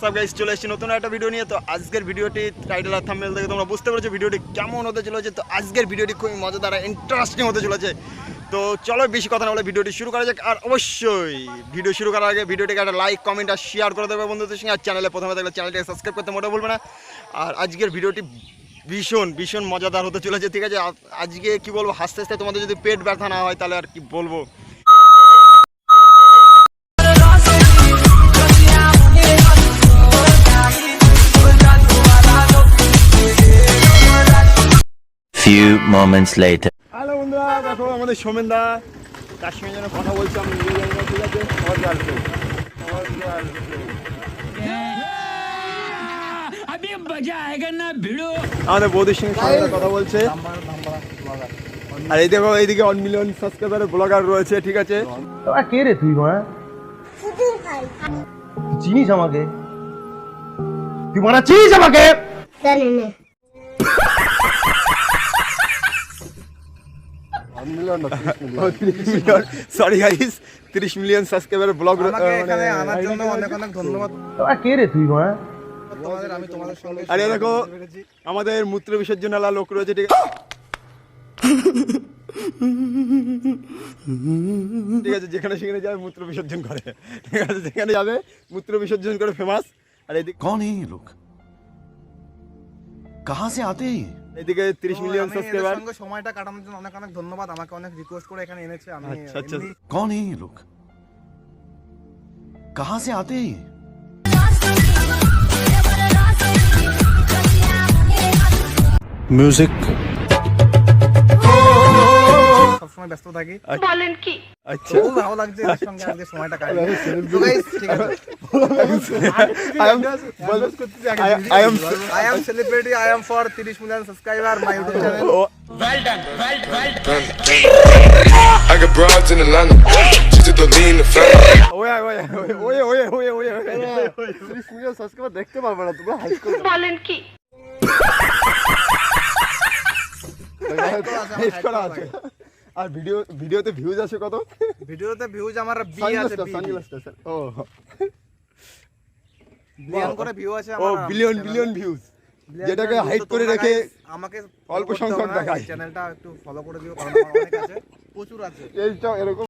সব গাইস চলে এসেছি নতুন একটা ভিডিও নিয়ে। তো আজকের ভিডিওটি টাইটেল আর থাম্বনেল থেকে তোমরা বুঝতে পেরেছ ভিডিওটি কেমন হতে চলেছে। তো আজকের ভিডিওটি খুবই মজাদার ইন্টারেস্টিং হতে চলেছে। তো চলো বেশি কথা না বলে ভিডিওটি শুরু করা যাক। আর অবশ্যই ভিডিও শুরু করার আগে ভিডিওটিকে একটা লাইক কমেন্ট আর শেয়ার করে দেবে বন্ধুদের সঙ্গে। আর চ্যানেলে প্রথমে থাকলে চ্যানেলটাকে সাবস্ক্রাইব করতে মোটেও ভুলবে না। আর আজকের ভিডিওটি ভীষণ ভীষণ মজাদার হতে চলেছে, ঠিক আছে? আজকে কি বলব, হাসতে হাসতে তোমাদের যদি পেট ব্যথা না হয়, তাহলে আর কি বলব? few moments later. হ্যালো বন্ধুরা দেখো আমাদের সোমেন দা তার যেন কথা বলছি আমি ঠিক আছে? কথা বলছে। আর এই দেখো এইদিকে অন মিলিয়ন ব্লগার রয়েছে ঠিক আছে? কে রে তুই মা? চিনিস আমাকে? তুই মারা চিনিস আমাকে? জানি না। মানে আমাদের মূত্র বিসর্জন আলা লোক রয়েছে ঠিক আছে? ঠিক আছে যেখানে সেখানে যাবে মূত্র বিসর্জন করে। ঠিক আছে যেখানে যাবে মূত্র বিসর্জন করে ফেমাস আর এদিকে কোন লোক কাহা সে আতে এদিকে তিরিশ তো মিলিয়ন আমি এদের সাবস্ক্রাইবার সঙ্গে সময়টা কাটানোর জন্য অনেক অনেক ধন্যবাদ আমাকে অনেক রিকোয়েস্ট করে এখানে এনেছে আমি আচ্ছা, আচ্ছা। এমনি- कौन है ये लोग कहाँ से आते हैं ये? সবসময় ব্যস্ত থাকি। আচ্ছা। খুব ভালো লাগছে এদের সঙ্গে আজকে সময়টা কাটাতে তো guys, ঠিক আছে। I am I, I am I am celebrity I am for 30 million subscriber my YouTube channel I got broads in Atlanta. Just to lean the family. Way way way way way way way তিরিশ million subscriber দেখতে পারবে না তোমরা বলেন কি? আর video ভিডিওতে views আছে কত? ভিডিওতে ভিউজ আমার বি আছে বি স্যার ও। বিলিয়ন করে ভিউ আছে আমার ও বিলিয়ন বিলিয়ন ভিউজ যেটাকে তো করে রেখে আমাকে অল্প সংখ্যক দেখায়। চ্যানেলটা একটু ফলো করে দিও কারণ আমার অনেক আছে প্রচুর আছে। এইটা এরকম